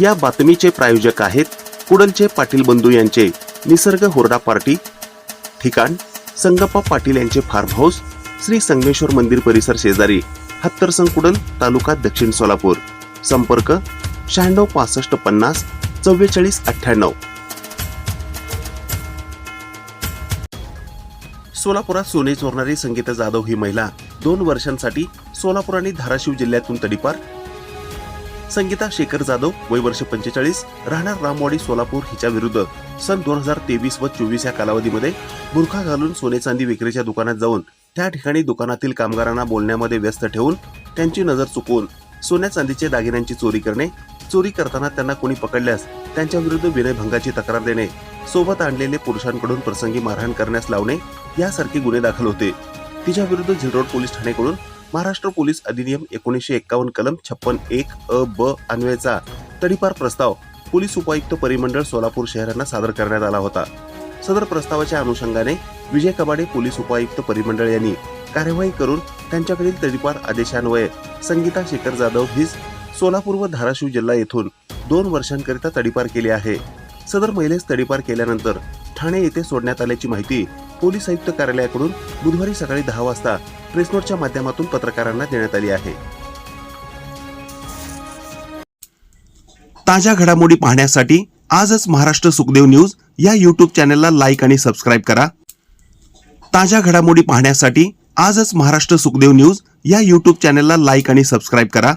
या बातमीचे प्रायोजक आहेत कुडलचे पाटील बंधू यांचे निसर्ग होरडा पार्टी. ठिकाण संगप्पा पाटील यांचे फार्म हाऊस श्री संगमेश्वर मंदिर परिसर शेजारी हत्तरसंग कुडल तालुका दक्षिण सोलापूर. संपर्क शहाण्णव पासष्ट पन्नास चव्वेचाळीस अठ्ठ्याण्णव. सोलापुरात सोने चोरणारी संगीता जाधव ही महिला दोन वर्षांसाठी सोलापूर आणि धाराशिव जिल्ह्यातून तडीपार संगीता शेखर जाधव वय वर्ष पंचेचाळीस राहणार रामवाडी सोलापूर हिच्या विरुद्ध. सन दोन हजार तेवीस व चोवीस या कालावधीमध्ये बुरखा घालून सोने चांदी विक्रीच्या दुकानात जाऊन त्या ठिकाणी दुकानातील कामगारांना बोलण्यामध्ये व्यस्त ठेवून त्यांची नजर चुकवून सोन्या चांदीचे दागिन्यांची चोरी करणे चोरी करताना त्यांना कोणी पकडल्यास त्यांच्या विरुद्ध विनयभंगाची तक्रार देणे सोबत आणलेले पुरुषांकडून प्रसंगी मारहाण करण्यास लावणे यासारखे गुन्हे दाखल होते. तिच्या विरुद्ध झिलरोड पोलीस ठाणेकडून महाराष्ट्र पोलीस अधिनियम एकोणीसशे एक्कावन्न कलम छप्पन एक अ ब अन्वयचा तडीपार प्रस्ताव पोलीस उपायुक्त परिमंडळ सोलापूर शहरांना सादर करण्यात आला होता. सदर प्रस्तावाच्या अनुषंगाने विजय कबाडे पोलीस उपायुक्त परिमंडळ यांनी कार्यवाही करून त्यांच्याकडील तडीपार आदेशान्वये संगीता शेखर जाधव हीच सोलापूर व धाराशिव जिल्हा येथून दोन वर्षांकरिता तडीपार केली आहे. सदर महिलेस तडीपार केल्यानंतर ठाणे येथे सोडण्यात आल्याची माहिती पोलीस आयुक्त कार्यालयाकडून बुधवारी सकाळी दहा वाजता प्रेसनोटच्या माध्यमातून पत्रकारांना देण्यात आली आहे. ताज्या घडामोडी पाहण्यासाठी आजच महाराष्ट्र सुखदेव न्यूज या यूट्यूब चॅनलला लाईक आणि सबस्क्राईब करा. ताज्या घडामोडी पाहण्यासाठी आजच महाराष्ट्र सुखदेव न्यूज या यूट्यूब चॅनलला लाईक आणि सबस्क्राईब करा.